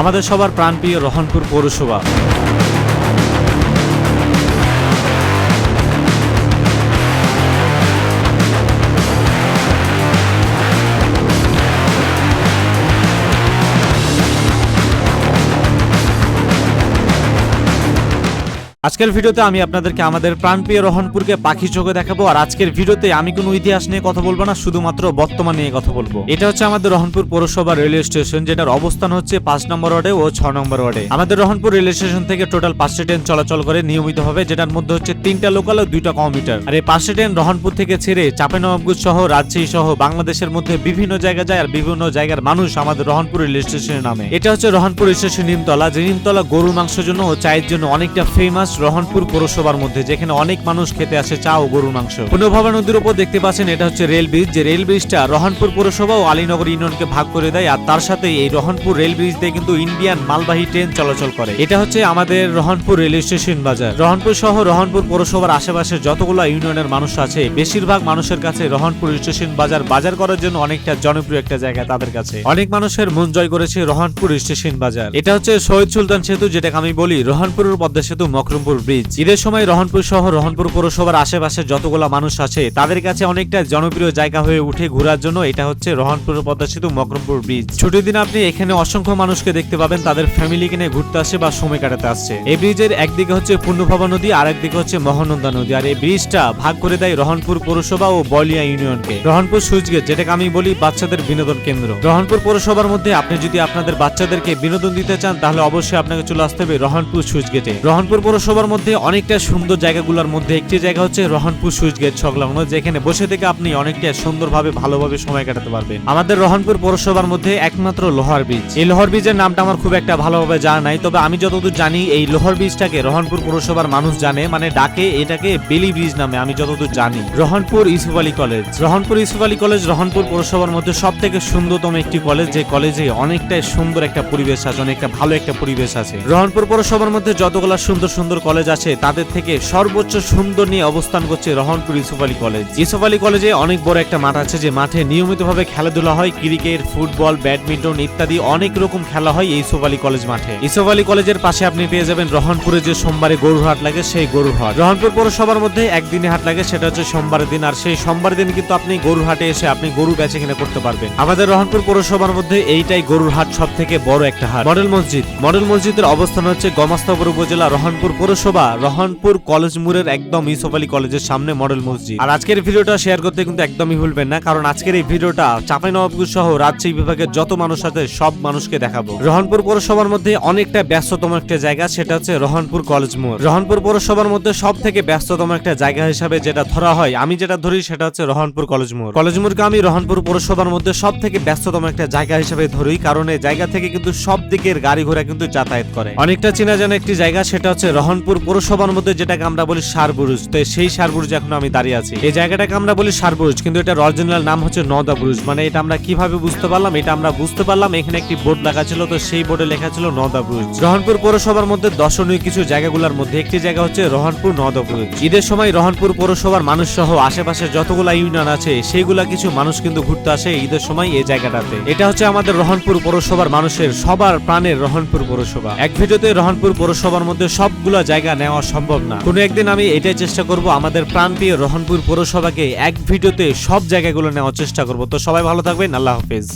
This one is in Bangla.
আমাদের সবার প্রাণপ্রিয় রহনপুর পৌরসভা। আজকের ভিডিওতে আমি আপনাদেরকে আমাদের প্রাণপ্রিয় রহনপুরকে পাখি চোখে দেখাবো, আর আজকের ভিডিওতে আমি কোনো ইতিহাস নিয়ে কথা বলব না, শুধুমাত্র বর্তমান নিয়ে কথা বলব। এটা হচ্ছে আমাদের রহনপুর পৌরসভা রেলওয়ে স্টেশন, যেটার অবস্থান হচ্ছে পাঁচ নম্বর ওয়ার্ডে ও ছ নম্বর ওয়ার্ডে। আমাদের রহনপুর রেলওয়ে স্টেশন থেকে টোটাল পাঁচটা ট্রেন চলাচল করে নিয়মিতভাবে, যেটার মধ্যে হচ্ছে তিনটা লোকাল ও দুইটা কমিটার আর এই পাঁচটি ট্রেন রহনপুর থেকে ছেড়ে চাপে চাপেনবাবগঞ্জ সহ রাজশাহী সহ বাংলাদেশের মধ্যে বিভিন্ন জায়গা যায়, আর বিভিন্ন জায়গার মানুষ আমাদের রহনপুর রেলওয়ে স্টেশনের নামে। এটা হচ্ছে রহনপুর স্টেশন নিমতলা, যে নিমতলা গরুর মাংসের জন্য ও চায়ের জন্য অনেকটা ফেমাস রহনপুর পৌরসভার মধ্যে, যেখানে অনেক মানুষ খেতে আসে চা ও গরুর মাংস। পুনর্ভবা নদীর উপর দেখতে পাচ্ছেন, এটা হচ্ছে রেল ব্রিজ। যে রেল ব্রিজটা রহনপুর পৌরসভা ও আলীনগর ইউনিয়নকে ভাগ করে দেয়, আর তার সাথে এই রহনপুর রেল ব্রিজ দিয়ে কিন্তু ইন্ডিয়ান মালবাহী ট্রেন চলাচল করে। এটা হচ্ছে আমাদের রহনপুর রেল স্টেশন বাজার। রহনপুর সহ রহনপুর পৌরসভার আশেপাশে যতগুলো ইউনিয়নের মানুষ আছে, বেশিরভাগ মানুষের কাছে রহনপুর স্টেশন বাজার বাজার করার জন্য অনেকটা জনপ্রিয় একটা জায়গা তাদের কাছে। অনেক মানুষের মন জয় করেছে রহনপুর স্টেশন বাজার। এটা হচ্ছে শহীদ সুলতান সেতু, যেটাকে আমি বলি রহনপুরের পদ্মা সেতু মকরমপুর ব্রিজ। ঈদের সময় রহনপুর সহ রহনপুর পৌরসভার আশেপাশে যতগুলো মানুষ আছে, তাদের কাছে অনেকটা জনপ্রিয় জায়গা হয়ে উঠে ঘোরার জন্য এটা হচ্ছে রহনপুর পদ্মা সেতু মকরমপুর ব্রিজ। ছুটির দিন আপনি এখানে অসংখ্য মানুষকে দেখতে পাবেন, তাদের ফ্যামিলি নিয়ে ঘুরতে আসে বা সময় কাটাতে আসছে এই ব্রিজের একদিকে হচ্ছে পূর্ণভবা নদী আর একদিকে হচ্ছে মহানন্দা নদী। আর এই ব্রিজটা ভাগ করে দেয় রহনপুর পৌরসভা ও বলিয়া ইউনিয়নকে। রহনপুর সুইচ গেট যেটাকে আমি বলি বাচ্চাদের বিনোদন কেন্দ্র। রহনপুর পৌরসভার মধ্যে আপনি যদি আপনাদের বাচ্চাদেরকে বিনোদন দিতে চান, তাহলে অবশ্যই আপনাকে চলে আসতে হবে রহনপুর সুইচ গেটে রহনপুর পৌরসভার মধ্যে অনেকটা সুন্দর জায়গাগুলোর মধ্যে একটি জায়গা হচ্ছে রহনপুর সুইচ গেট সংলগ্ন যেখানে বসে থেকে আপনি অনেকটা সুন্দরভাবে, ভালোভাবে সময় কাটাতে পারবেন। আমাদের রহনপুর পৌরসভার মধ্যে একমাত্র লোহার বীজ এই লোহার বীজের নামটা আমার খুব একটা ভালোভাবে জানা নাই, তবে আমি যতদূর জানি, এই লোহার বীজটাকে রহনপুর পৌরসভার মানুষ জানে মানে ডাকে এটাকে বেলি ব্রিজ নামে, আমি যতদূর জানি। রহনপুর ইউসুফ আলী কলেজ। রহনপুর ইউসুফ আলী কলেজ রহনপুর পৌরসভার মধ্যে সব থেকে সুন্দরতম একটি কলেজ, যে কলেজে অনেকটাই সুন্দর একটা পরিবেশ আছে, অনেকটা ভালো একটা পরিবেশ আছে। রহনপুর পৌরসভার মধ্যে যতগুলো সুন্দর সুন্দর কলেজ আছে, তাদের থেকে সর্বোচ্চ সুন্দর নিয়ে অবস্থান করছে রহনপুর ইউসুফ আলী কলেজ। ইউসুফ আলী কলেজে অনেক বড় একটা মাঠ আছে যে মাঠে নিয়মিতভাবে খেলাধুলা হয়, ক্রিকেট, ফুটবল, ব্যাডমিন্টন ইত্যাদি অনেক রকম খেলা হয় ইউসুফ আলী কলেজ মাঠে। ইউসুফ আলী কলেজের পাশে আপনি পেয়ে যাবেন রহনপুরে যে সোমবারে গরুর হাট লাগে সেই গরুর হাট। রহনপুর পৌরসভার মধ্যে একদিনে হাট লাগে, সেটা হচ্ছে সোমবারের দিন, আর সেই সোমবার দিন কিন্তু আপনি গরুর হাটে এসে আপনি গরু বেচে কিনে করতে পারবেন। আমাদের রহনপুর পৌরসভার মধ্যে এইটাই গরুর হাট সব থেকে বড় একটা হাট। মডেল মসজিদ। মডেল মসজিদের অবস্থান হচ্ছে গমাস্তাপুর উপজেলা রহনপুর পৌরসভা রহনপুর কলেজ মোড়ের একদম ইউসুফ আলী কলেজের সামনে মডেল মসজিদ। আর আজকের ভিডিওটা শেয়ার করতে কিন্তু একদমই ভুলবেন না, কারণ আজকের এই ভিডিওটা চাঁপাইনবাবগঞ্জ সহ রাজশাহী বিভাগের যত মানুষ আছে, সব মানুষকে দেখাবো। রহনপুর পৌরসভার মধ্যে অনেকটা ব্যস্ততম একটা জায়গা, সেটা হচ্ছে রহনপুর কলেজ মোড়। রহনপুর পৌরসভার মধ্যে সব থেকে ব্যস্ততম একটা জায়গা হিসাবে যেটা ধরা হয়, আমি যেটা ধরি সেটা হচ্ছে রহনপুর কলেজ মোড়। কলেজ মোড়কে আমি রহনপুর পৌরসভার মধ্যে সব থেকে ব্যস্ততম একটা জায়গা হিসাবে ধরি, কারণ এই জায়গা থেকে কিন্তু সব দিকের গাড়ি ঘোড়া কিন্তু যাতায়াত করে। অনেকটা চেনা জানা একটি জায়গা, সেটা হচ্ছে রহনপুর পৌরসভার মধ্যে যেটাকে আমরা বলি সারবুরুজ। তো সেই সারবুরুজ এখন আমি দাঁড়িয়ে আছি। এই জায়গাটাকে আমরা বলি সারবুরুজ, কিন্তু এটার অরিজিনাল নাম হচ্ছে নদা বুরুজ মানে এটা আমরা কীভাবে বুঝতে পারলাম? এটা আমরা বুঝতে পারলাম, এখানে একটি বোর্ড লেখা ছিল, তো সেই বোর্ডে লেখা ছিল নদা বুরুজ রহনপুর পৌরসভার মধ্যে দর্শনীয় কিছু জায়গাগুলোর মধ্যে একটি জায়গা হচ্ছে রহনপুর নদা বুরুজ ঈদের সময় রহনপুর পৌরসভার মানুষ সহ আশেপাশে যতগুলা ইউনিয়ন আছে, সেইগুলা কিছু মানুষ কিন্তু ঘুরতে আসে ঈদের সময় এই জায়গাটাতে। এটা হচ্ছে আমাদের রহনপুর পৌরসভার মানুষের সবার প্রাণের রহনপুর পৌরসভা। এক ভিডিওতে রহনপুর পৌরসভার মধ্যে সবগুলা জায়গা নেওয়া সম্ভব না। কোনো একদিন আমি এটাই চেষ্টা করব, আমাদের প্রান্তীয় রহনপুর পৌরসভাকে এক ভিডিওতে সব জায়গাগুলো নেওয়ার চেষ্টা করব। তো সবাই ভালো থাকবেন, আল্লাহ হাফেজ।